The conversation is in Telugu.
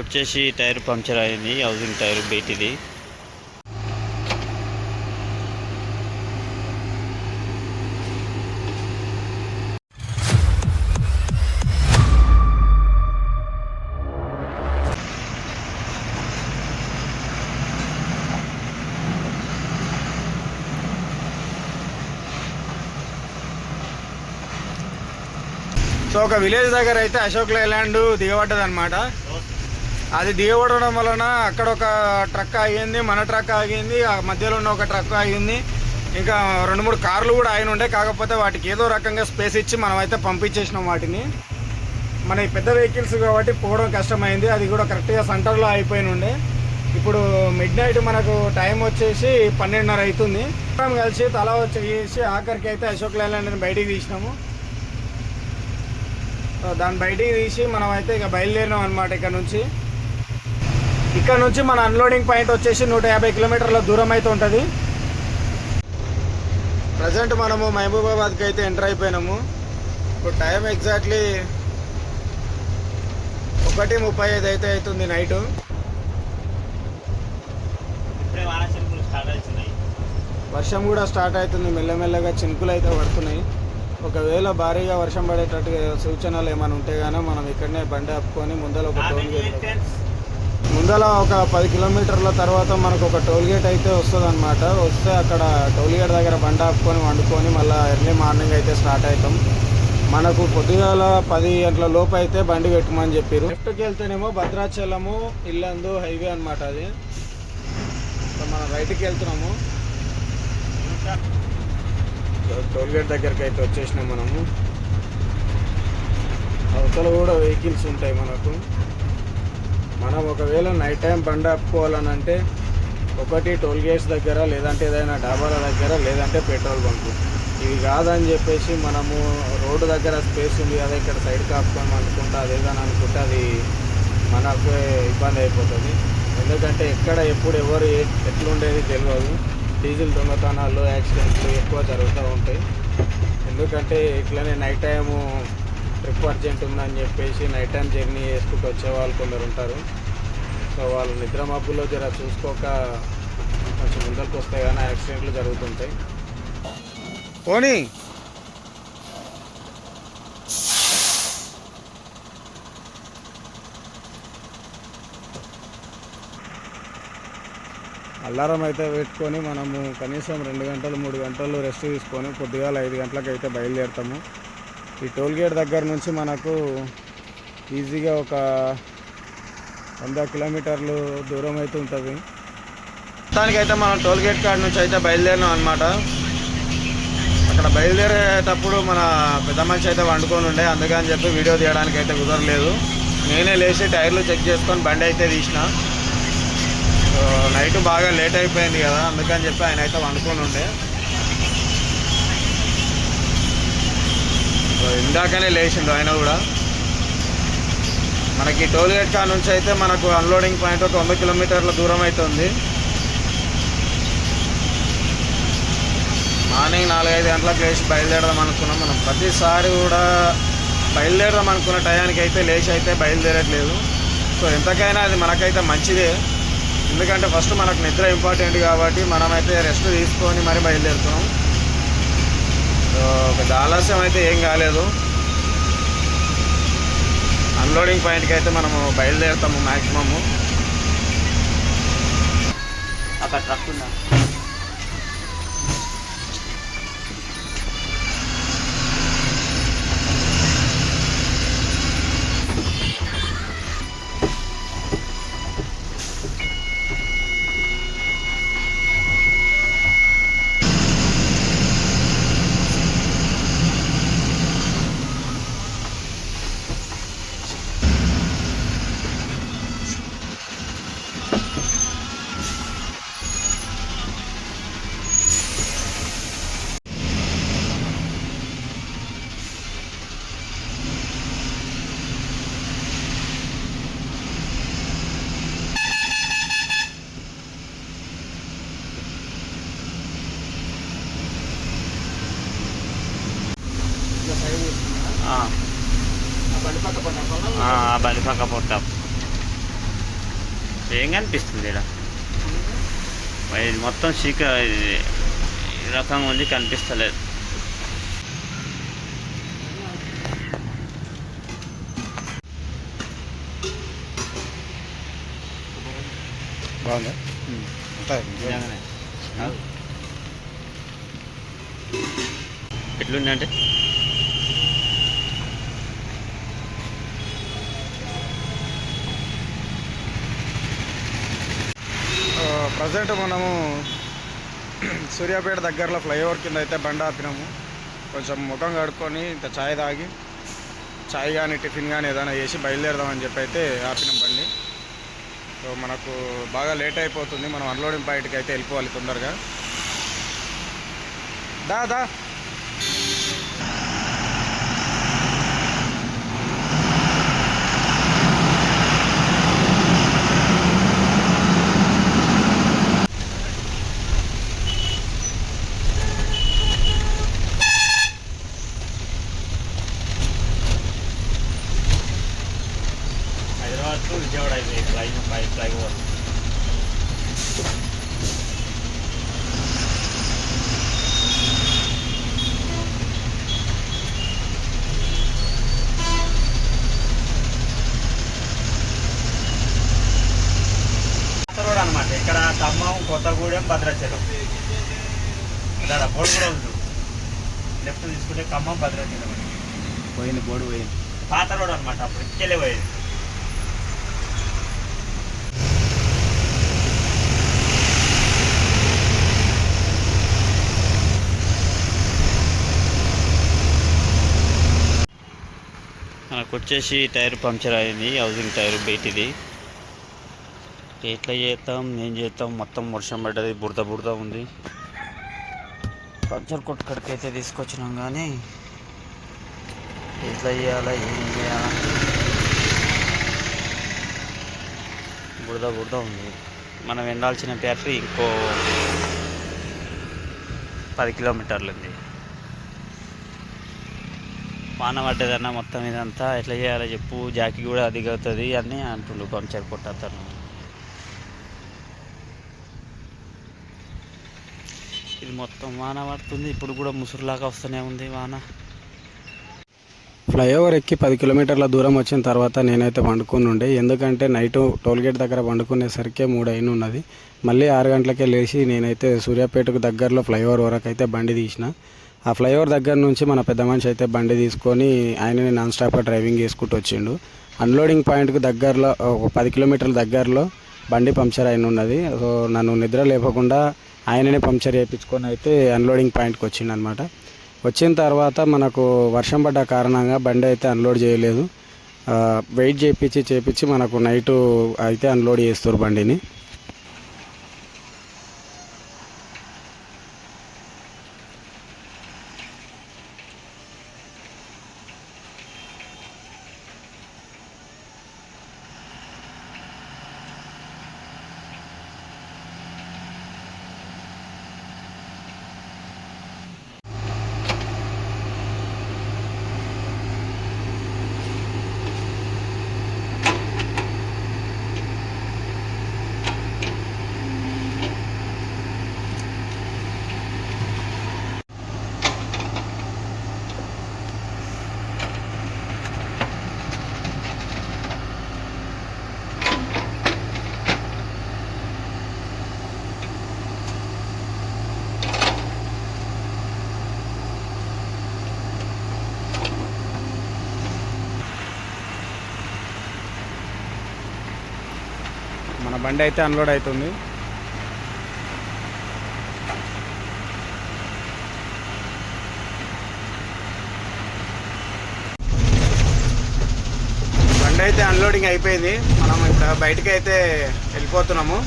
వచ్చేసి టైర్ పంక్చర్ అయింది హౌసింగ్ టైర్ బయటిది సో ఒక విలేజ్ దగ్గర అయితే అశోక్ లైలాండ్ దిగబడ్డది అనమాట అది దిగబడడం వలన అక్కడ ఒక ట్రక్ ఆగింది మన ట్రక్ ఆగింది ఆ మధ్యలో ఉన్న ఒక ట్రక్ ఆగింది. ఇంకా రెండు మూడు కార్లు కూడా ఆయన ఉండే కాకపోతే వాటికి ఏదో రకంగా స్పేస్ ఇచ్చి మనం అయితే పంపించేసినాం వాటిని. మన పెద్ద వెహికల్స్ కాబట్టి పోవడం కష్టమైంది అది కూడా కరెక్ట్గా సెంటర్లో అయిపోయిన ఉండే. ఇప్పుడు మిడ్ నైట్ మనకు టైం వచ్చేసి పన్నెండున్నర అవుతుంది మనం కలిసి తల వచ్చేసి ఆఖరికి అయితే అశోక్ లేలాండ్ని బయటికి తీసినాము. దాన్ని బయటికి తీసి మనం అయితే ఇక బయలుదేరినాం అనమాట ఇక్కడ నుంచి. ఇక్కడ నుంచి మన అన్లోడింగ్ పాయింట్ వచ్చేసి నూట యాభై కిలోమీటర్ల దూరం అయితే ఉంటుంది. ప్రజెంట్ మనము మహబూబాబాద్కి అయితే ఎంటర్ అయిపోయినాము. ఇప్పుడు టైం ఎగ్జాక్ట్లీ ఒకటి ముప్పై ఐదు అయితే అవుతుంది నైట్ వర్షం కూడా స్టార్ట్ అవుతుంది. మెల్లమెల్లగా చినుకులు అయితే పడుతున్నాయి. ఒకవేళ భారీగా వర్షం పడేటట్టుగా సూచనలు ఏమైనా ఉంటే గానీ మనం ఇక్కడనే బండి ఆపుకొని ముందర ఒక టోల్ ముందర ఒక పది కిలోమీటర్ల తర్వాత మనకు ఒక టోల్ గేట్ అయితే వస్తుంది అనమాట వస్తే అక్కడ టోల్ గేట్ దగ్గర బండి ఆపుకొని వండుకొని మళ్ళీ ఎర్లీ మార్నింగ్ అయితే స్టార్ట్ అవుతాం మనకు పొద్దుగాల పది గంటల లోపు అయితే బండి పెట్టమని చెప్పారు లెఫ్ట్కి వెళ్తేనేమో భద్రాచలము ఇల్లందు హైవే అనమాట అది. మనం రైట్కి వెళ్తున్నాము. టోల్ గేట్ దగ్గరికి అయితే వచ్చేసినాం మనము. అవతల కూడా వెహికల్స్ ఉంటాయి మనకు. మనం ఒకవేళ నైట్ టైం బండి ఆపుకోవాలని అంటే ఒకటి టోల్ గేట్స్ దగ్గర లేదంటే ఏదైనా డాబాల దగ్గర లేదంటే పెట్రోల్ బంక్ ఇవి కాదని చెప్పేసి మనము రోడ్డు దగ్గర స్పేస్ ఉంది కదా ఇక్కడ సైడ్ కాపుకొని అనుకుంటా అదేదని అనుకుంటే అది మనకు ఇబ్బంది అయిపోతుంది. ఎందుకంటే ఎక్కడ ఎప్పుడు ఎవరు ఎట్లుండేది తెలియదు డీజిల్ దొంగతనాలు యాక్సిడెంట్లు ఎక్కువ జరుగుతూ ఉంటాయి. ఎందుకంటే ఇట్లనే నైట్ టైము ట్రిప్ అర్జెంట్ ఉందని చెప్పేసి నైట్ టైం జర్నీ చేసుకుంటూ వచ్చే వాళ్ళు కొందరు ఉంటారు. సో వాళ్ళు నిద్ర మబ్బులో జర చూసుకోక కొంచెం ముందరికి వస్తాయి కానీ యాక్సిడెంట్లు జరుగుతుంటాయి. పోనీ. అల్లారం అయితే పెట్టుకొని మనము కనీసం రెండు గంటలు మూడు గంటలు రెస్ట్ తీసుకొని పొద్దుగాల ఐదు గంటలకు అయితే బయలుదేరుతాము. ఈ టోల్గేట్ దగ్గర నుంచి మనకు ఈజీగా ఒక వంద కిలోమీటర్లు దూరం అయితే ఉంటుంది. మొత్తానికైతే మనం టోల్గేట్ కాడ నుంచి అయితే బయలుదేరినాం అనమాట అక్కడ బయలుదేరేటప్పుడు మన పెద్ద మనిషి అయితే వండుకొని ఉండే. అందుకని చెప్పి వీడియో తీయడానికి అయితే కుదరలేదు. నేనే లేచి టైర్లు చెక్ చేసుకొని బండి అయితే తీసిన. నైట్ బాగా లేట్ అయిపోయింది కదా అందుకని చెప్పి ఆయన అయితే వండుకొని ఉండే సో ఇందాకనే లేచిండు ఆయన కూడా. మనకి టోల్గేట్ కా నుంచి అయితే మనకు అన్లోడింగ్ పాయింట్ ఒక వంద కిలోమీటర్ల దూరం అయితే ఉంది మార్నింగ్ నాలుగైదు గంటలకు లేచి బయలుదేరదాం అనుకున్నాం మనం. ప్రతిసారి కూడా బయలుదేరదాం అనుకున్న టయానికి అయితే లేచి అయితే బయలుదేరట్లేదు. సో ఎంతకైనా అది మనకైతే మంచిదే. ఎందుకంటే ఫస్ట్ మనకు నిద్ర ఇంపార్టెంట్ కాబట్టి మనమైతే రెస్ట్ తీసుకొని మరీ బయలుదేరుతున్నాం. పెద్ద ఆలస్యం అయితే ఏం కాలేదు. అన్లోడింగ్ పాయింట్కి అయితే మనము బయలుదేరుతాము మ్యాక్సిమము అక్కడ ట్రక్ ఉందా? బండి పక్క పొట్ట ఏం కనిపిస్తుంది ఇలా ఇది మొత్తం చీక ఇది రకంగా ఉంది కనిపిస్తలేదు. బాగుందా? ఎట్లుందంటే? ప్రజెంట్ మనము సూర్యాపేట దగ్గరలో ఫ్లైఓవర్ కింద అయితే బండ ఆపినాము. కొంచెం ముఖం కడుక్కొని ఇంత ఛాయ్ తాగి ఛాయ్ కానీ టిఫిన్ కానీ ఏదైనా చేసి బయలుదేరదామని చెప్పి అయితే ఆపినాం బండి. సో మనకు బాగా లేట్ అయిపోతుంది. మనం అన్లోడింగ్ పాయింట్కి అయితే వెళ్ళిపోవాలి తొందరగా. దా దా. టు విజయవాడ అయిపోయి ఫ్లై ఫ్లై ఫ్లైఓవర్ రోడ్ అనమాట ఇక్కడ ఖమ్మం కొత్తగూడెం భద్రాచలం. ఇక్కడ బోర్డు కూడా ఉంది. లెఫ్ట్ తీసుకుంటే ఖమ్మం భద్రాచలం పోయింది బోర్డు పోయింది. పాత రోడ్ అనమాట అప్పుడు ఇక్కలే పోయేది. నాకు వచ్చేసి టైర్ పంక్చర్ అయింది హౌసింగ్ టైర్ బయటిది ఎట్లా చేస్తాం ఏం చేస్తాం మొత్తం వర్షం పడ్డది బురద బురద ఉంది. పంక్చర్ కొట్టుకడికి అయితే తీసుకొచ్చినాం కానీ ఎట్లా చేయాలా ఏం చేయాలా? బురద బురద ఉంది. మనం వెళ్ళాల్సిన బ్యాటరీ ఇంకో పది కిలోమీటర్లు ఉంది. వాన పడ్డదన్న మొత్తం ఇదంతా ఎట్లా చేయాలో చెప్పు జాకి కూడా అదిగవుతుంది అని అంటుండు పంచర్ కొట్టతను ఇది మొత్తం వాన పడుతుంది ఇప్పుడు కూడా ముసురులాగా వస్తూనే ఉంది వాన. ఫ్లైఓవర్ ఎక్కి పది కిలోమీటర్ల దూరం వచ్చిన తర్వాత నేనైతే పండుకుని ఉండే ఎందుకంటే నైట్ టోల్గేట్ దగ్గర పండుకునేసరికి మూడు అయిన ఉన్నది మళ్ళీ ఆరు గంటలకే లేచి నేనైతే సూర్యాపేటకు దగ్గరలో ఫ్లైఓవర్ వరకు అయితే బండి తీసిన. ఆ ఫ్లైఓవర్ దగ్గర నుంచి మన పెద్ద మనిషి అయితే బండి తీసుకొని ఆయనని నాన్ స్టాప్గా డ్రైవింగ్ చేసుకుంటూ వచ్చిండు. అన్లోడింగ్ పాయింట్కి దగ్గరలో ఒక పది కిలోమీటర్ల దగ్గరలో బండి పంక్చర్ అయిన ఉన్నది. సో నన్ను నిద్ర లేపకుండా ఆయననే పంక్చర్ చేయించుకొని అయితే అన్లోడింగ్ పాయింట్కి వచ్చిండు అనమాట వచ్చిన తర్వాత మనకు వర్షం పడ్డ కారణంగా బండి అయితే అన్లోడ్ చేయలేదు. వెయిట్ చేయించి చేపించి మనకు నైటు అయితే అన్లోడ్ చేస్తారు బండిని. మన బండి అయితే అన్లోడ్ అవుతుంది. బండి అయితే అన్లోడింగ్ అయిపోయింది. మనం ఇప్పుడు బయటకు అయితే వెళ్ళిపోతున్నాము.